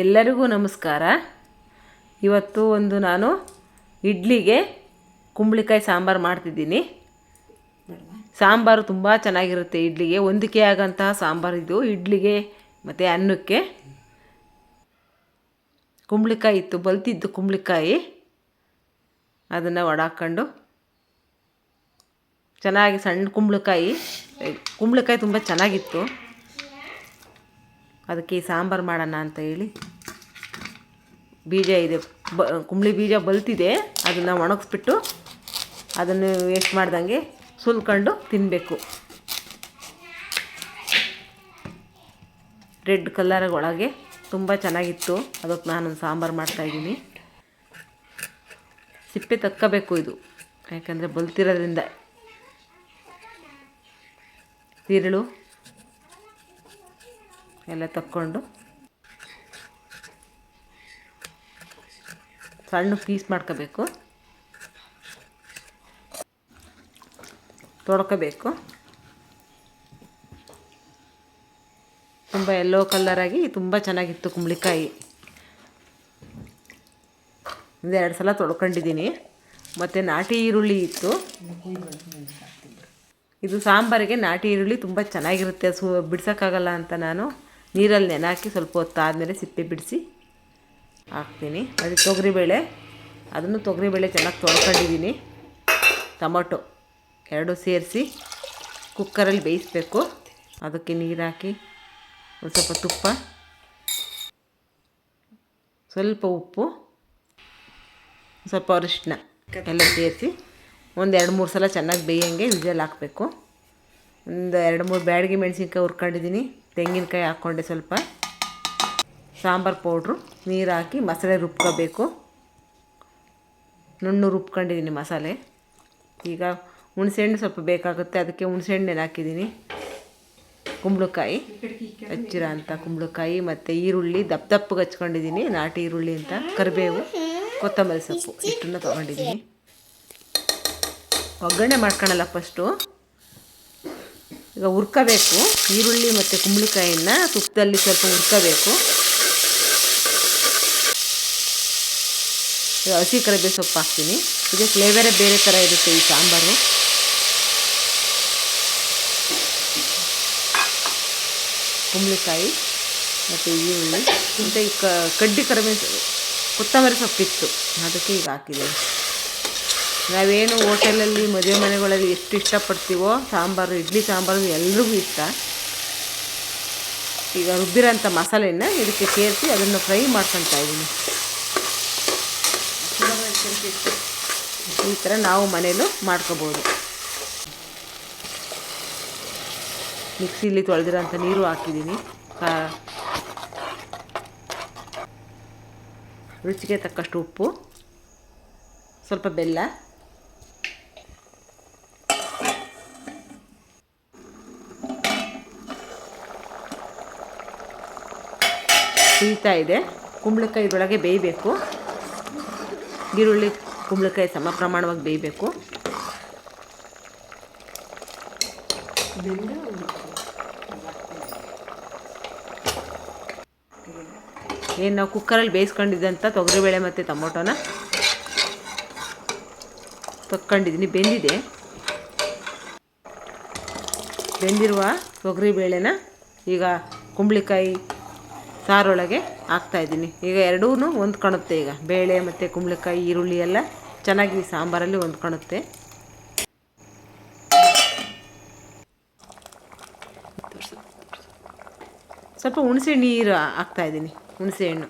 ಎಲ್ಲರಿಗೂ ನಮಸ್ಕಾರ. ಇವತ್ತು ಒಂದು ನಾನು ಇಡ್ಲಿಗೆ ಕುಂಬಳಕಾಯಿ ಸಾಂಬಾರು ಮಾಡ್ತಿದ್ದೀನಿ. ಸಾಂಬಾರು ತುಂಬ ಚೆನ್ನಾಗಿರುತ್ತೆ ಇಡ್ಲಿಗೆ. ಹೊಂದಿಕೆ ಆಗೋಂತಹ ಸಾಂಬಾರು ಇದು. ಇಡ್ಲಿಗೆ ಮತ್ತು ಅನ್ನಕ್ಕೆ ಕುಂಬಳಕಾಯಿ ಇತ್ತು. ಬಲ್ತಿದ್ದು ಕುಂಬಳಕಾಯಿ. ಅದನ್ನು ಒಡಾಕೊಂಡು ಚೆನ್ನಾಗಿ ಸಣ್ಣ ಕುಂಬಳಕಾಯಿ. ಕುಂಬಳಕಾಯಿ ತುಂಬ ಚೆನ್ನಾಗಿತ್ತು. ಅದಕ್ಕೆ ಸಾಂಬಾರು ಮಾಡೋಣ ಅಂತ ಹೇಳಿ ಬೀಜ ಇದೆ. ಬ, ಕುಂಬಳಿ ಬೀಜ ಬಲ್ತಿದೆ. ಅದನ್ನು ಒಣಗಿಸ್ಬಿಟ್ಟು ಅದನ್ನು ವೇಸ್ಟ್ ಮಾಡ್ದಂಗೆ ಸುಲ್ಕೊಂಡು ತಿನ್ನಬೇಕು ರೆಡ್ ಕಲರ್ ಒಳಗೆ ತುಂಬ ಚೆನ್ನಾಗಿತ್ತು. ಅದಕ್ಕೆ ನಾನೊಂದು ಸಾಂಬಾರು ಮಾಡ್ತಾಯಿದ್ದೀನಿ ಸಿಪ್ಪೆ ತಕ್ಕೋಬೇಕು ಇದು. ಯಾಕಂದರೆ ಬಲ್ತಿರೋದ್ರಿಂದ. ತಿರುಳು ಎಲ್ಲ ತಕ್ಕೊಂಡು. ಸಣ್ಣ ಪೀಸ್ ಮಾಡ್ಕೋಬೇಕು. ತೊಡ್ಕೋಬೇಕು ತುಂಬ ಎಲ್ಲೋ ಕಲ್ಲರಾಗಿ ತುಂಬ ಚೆನ್ನಾಗಿತ್ತು ಕುಂಬಳಿಕಾಯಿ. ಒಂದು ಎರಡು ಸಲ ತೊಳ್ಕೊಂಡಿದ್ದೀನಿ. ಮತ್ತು ನಾಟಿ ಈರುಳ್ಳಿ ಇತ್ತು. ಇದು ಸಾಂಬಾರಿಗೆ ನಾಟಿ ಈರುಳ್ಳಿ ತುಂಬ ಚೆನ್ನಾಗಿರುತ್ತೆ. ಸು ಬಿಡ್ಸೋಕ್ಕಾಗಲ್ಲ ಅಂತ ನಾನು. ನೀರಲ್ಲಿ ನೆನೆ ಸ್ವಲ್ಪ ಹೊತ್ತು ಆದಮೇಲೆ ಸಿಪ್ಪೆ ಬಿಡಿಸಿ ಹಾಕ್ತೀನಿ. ಅದು ತೊಗರಿಬೇಳೆ. ಅದನ್ನು ತೊಗರಿಬೇಳೆ ಚೆನ್ನಾಗಿ ತೊಳ್ಕೊಂಡಿದ್ದೀನಿ. ಟೊಮೊಟೊ ಎರಡು ಸೇರಿಸಿ ಕುಕ್ಕರಲ್ಲಿ ಬೇಯಿಸ್ಬೇಕು. ಅದಕ್ಕೆ ನೀರು ಹಾಕಿ ಒಂದು ಸ್ವಲ್ಪ ತುಪ್ಪ, ಸ್ವಲ್ಪ ಉಪ್ಪು, ಸ್ವಲ್ಪ ಅರಿಶಿನ ಎಲ್ಲ ಸೇರಿಸಿ ಒಂದು ಎರಡು ಮೂರು ಸಲ ಚೆನ್ನಾಗಿ ಬೇಯಂಗೆ ವಿಜಲ್ ಹಾಕಬೇಕು. ಒಂದು ಎರಡು ಮೂರು ಬ್ಯಾಡಗಿ ಮೆಣಸಿನ್ಕಾಯಿ ಹುರ್ಕೊಂಡಿದ್ದೀನಿ. ತೆಂಗಿನಕಾಯಿ ಹಾಕ್ಕೊಂಡೆ ಸ್ವಲ್ಪ. ಸಾಂಬಾರು ಪೌಡ್ರು, ನೀರು ಹಾಕಿ ಮಸಾಲೆ ರುಬ್ಕೋಬೇಕು. ನುಣ್ಣು ರುಬ್ಕೊಂಡಿದ್ದೀನಿ ಮಸಾಲೆ. ಈಗ ಹುಣಸೆಹಣ್ಣು ಸ್ವಲ್ಪ ಬೇಕಾಗುತ್ತೆ, ಅದಕ್ಕೆ ಹುಣಸೆಹಣ್ಣು ಹಾಕಿದ್ದೀನಿ ಕುಂಬಳಕಾಯಿ, ಹಚ್ಚಿರೋ ಅಂಥ ಕುಂಬಳಕಾಯಿ ಮತ್ತು ಈರುಳ್ಳಿ, ದಪ್ಪ ದಪ್ಪಗೆ ಹಚ್ಕೊಂಡಿದ್ದೀನಿ ನಾಟಿ ಈರುಳ್ಳಿ ಅಂತ, ಕರಿಬೇವು, ಕೊತ್ತಂಬರಿ ಸೊಪ್ಪು ಇಷ್ಟನ್ನು ತೊಗೊಂಡಿದ್ದೀನಿ ಒಗ್ಗರಣೆ ಮಾಡ್ಕೊಳಲ್ಲ ಫಸ್ಟು ಈಗ ಹುರ್ಕೋಬೇಕು. ಈರುಳ್ಳಿ ಮತ್ತು ಕುಂಬಳಕಾಯಿನ ತುಪ್ಪದಲ್ಲಿ ಸ್ವಲ್ಪ ಹುರ್ಕೋಬೇಕು. ಹಸಿ ಕರಿಬೇವು ಸೊಪ್ಪು ಹಾಕ್ತೀನಿ. ಇದು ಫ್ಲೇವರೇ ಬೇರೆ ಥರ ಇರುತ್ತೆ ಈ ಸಾಂಬಾರು. ಕುಂಬಳಕಾಯಿ ಮತ್ತು ಈರುಳ್ಳಿ. ಮತ್ತು ಈ ಕಡ್ಡಿ ಕರಿಬೇವು ಕೊತ್ತಂಬರಿ ಸೊಪ್ಪಿತ್ತು. ಅದಕ್ಕೆ ಈಗ ಹಾಕಿದೆ ನಾವೇನು ಹೋಟೆಲಲ್ಲಿ ಮದುವೆ ಮನೆಗಳಲ್ಲಿ ಎಷ್ಟು ಇಷ್ಟಪಡ್ತೀವೋ ಸಾಂಬಾರು, ಇಡ್ಲಿ ಸಾಂಬಾರು ಎಲ್ರಿಗೂ ಇಷ್ಟ. ಈಗ ರುಬ್ಬಿರೋಂಥ ಮಸಾಲೆನ ಇದಕ್ಕೆ ಸೇರಿಸಿ ಅದನ್ನು ಫ್ರೈ ಮಾಡ್ಕೊತಾ ಇದ್ದೀನಿ. ಈ ಥರ ನಾವು ಮನೇಲೂ ಮಾಡ್ಕೋಬೋದು. ಮಿಕ್ಸಿಲಿ ತೊಳೆದಿರೋಂಥ ನೀರು ಹಾಕಿದ್ದೀನಿ. ರುಚಿಗೆ ತಕ್ಕಷ್ಟು ಉಪ್ಪು, ಸ್ವಲ್ಪ ಬೆಲ್ಲ ಕುಯ್ತಾ ಇದೆ. ಕುಂಬಳಕಾಯಿ ಇದರೊಳಗೆ ಬೇಯಬೇಕು. ಈರುಳ್ಳಿ ಕುಂಬಳಕಾಯಿ ಸಮ ಪ್ರಮಾಣವಾಗಿ ಬೇಯಬೇಕು. ಏನು ನಾವು ಕುಕ್ಕರಲ್ಲಿ ಬೇಯಿಸ್ಕೊಂಡಿದ್ದಂಥ ತೊಗರಿಬೇಳೆ ಮತ್ತು ಟೊಮೊಟೊನ ತಕ್ಕೊಂಡಿದ್ದೀನಿ ಬೆಂದಿದೆ. ಬೆಂದಿರುವ ತೊಗರಿಬೇಳೆನ ಈಗ ಕುಂಬಳಕಾಯಿ ಸಾರೊಳಗೆ ಹಾಕ್ತಾಯಿದ್ದೀನಿ ಈಗ ಎರಡೂ ಹೊಂದ್ಕೊಳುತ್ತೆ ಈಗ. ಬೇಳೆ ಮತ್ತು ಕುಂಬಳಕಾಯಿ, ಈರುಳ್ಳಿ ಎಲ್ಲ ಚೆನ್ನಾಗಿ ಸಾಂಬಾರಲ್ಲಿ ಹೊಂದ್ಕೊಳುತ್ತೆ ಸ್ವಲ್ಪ ಹುಣಸೆ ನೀರು ಹಾಕ್ತಾಯಿದ್ದೀನಿ ಹುಣಸೆಹಣ್ಣು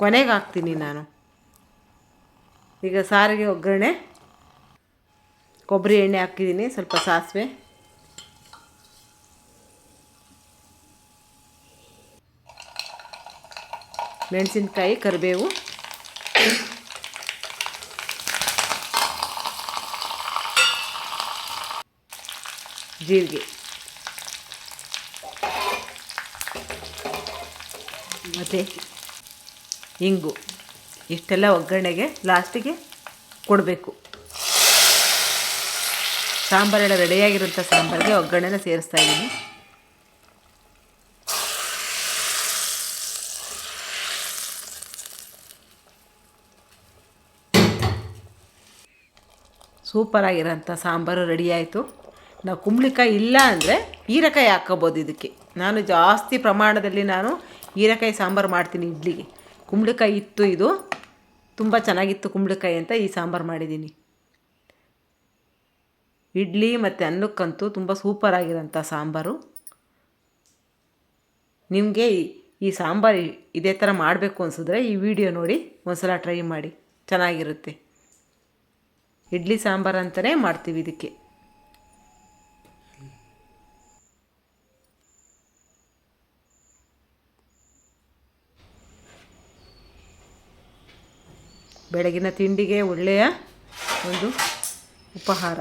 ಕೊನೆಗೆ ಹಾಕ್ತೀನಿ ನಾನು. ಈಗ ಸಾರಿಗೆ ಒಗ್ಗರಣೆ, ಕೊಬ್ಬರಿ ಎಣ್ಣೆ ಹಾಕಿದ್ದೀನಿ, ಸ್ವಲ್ಪ ಸಾಸಿವೆ. ಮೆಣಸಿನ್ಕಾಯಿ, ಕರಿಬೇವು. ಜೀರಿಗೆ. ಮತ್ತು ಇಂಗು. ಇಷ್ಟೆಲ್ಲ ಒಗ್ಗರಣೆಗೆ ಲಾಸ್ಟಿಗೆ ಕೊಡಬೇಕು. ಸಾಂಬಾರೆಲ್ಲ ರೆಡಿಯಾಗಿರುವಂಥ ಸಾಂಬಾರಿಗೆ ಒಗ್ಗರಣೆನ ಸೇರಿಸ್ತಾ ಇದ್ದೀನಿ. ಸೂಪರಾಗಿರೋಂಥ ಸಾಂಬಾರು ರೆಡಿ ಆಯಿತು. ನಾವು ಕುಂಬಳಕಾಯಿ ಇಲ್ಲ ಅಂದರೆ ಹೀರೆಕಾಯಿ ಹಾಕ್ಕೋಬೋದು ಇದಕ್ಕೆ. ನಾನು ಜಾಸ್ತಿ ಪ್ರಮಾಣದಲ್ಲಿ ನಾನು ಹೀರೆಕಾಯಿ ಸಾಂಬಾರು ಮಾಡ್ತೀನಿ ಇಡ್ಲಿಗೆ. ಕುಂಬಳಕಾಯಿ ಇತ್ತು ಇದು. ತುಂಬ ಚೆನ್ನಾಗಿತ್ತು ಕುಂಬಳಕಾಯಿ ಅಂತ ಈ ಸಾಂಬಾರು ಮಾಡಿದ್ದೀನಿ. ಇಡ್ಲಿ ಮತ್ತು ಅನ್ನಕ್ಕಂತೂ ತುಂಬ ಸೂಪರಾಗಿರೋಂಥ ಸಾಂಬಾರು. ನಿಮಗೆ ಈ ಸಾಂಬಾರು ಇದೇ ಥರ ಮಾಡಬೇಕು ಅನಿಸಿದ್ರೆ ಈ ವಿಡಿಯೋ ನೋಡಿ ಒಂದು ಸಲ ಟ್ರೈ ಮಾಡಿ. ಚೆನ್ನಾಗಿರುತ್ತೆ. ಇಡ್ಲಿ ಸಾಂಬಾರು ಅಂತಲೇ ಮಾಡ್ತೀವಿ ಇದಕ್ಕೆ. ಬೆಳಗಿನ ತಿಂಡಿಗೆ ಒಳ್ಳೆಯ ಒಂದು ಉಪಹಾರ.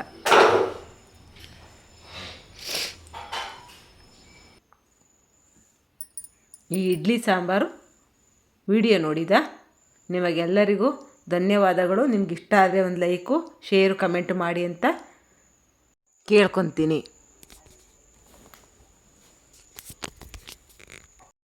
ಈ ಇಡ್ಲಿ ಸಾಂಬಾರು ವಿಡಿಯೋ ನೋಡಿದ ನಿಮಗೆಲ್ಲರಿಗೂ ಧನ್ಯವಾದಗಳು. ನಿಮ್ಗೆ ಇಷ್ಟ ಆದರೆ ಒಂದು ಲೈಕು ಶೇರು ಕಮೆಂಟ್ ಮಾಡಿ ಅಂತ ಕೇಳ್ಕೊತೀನಿ.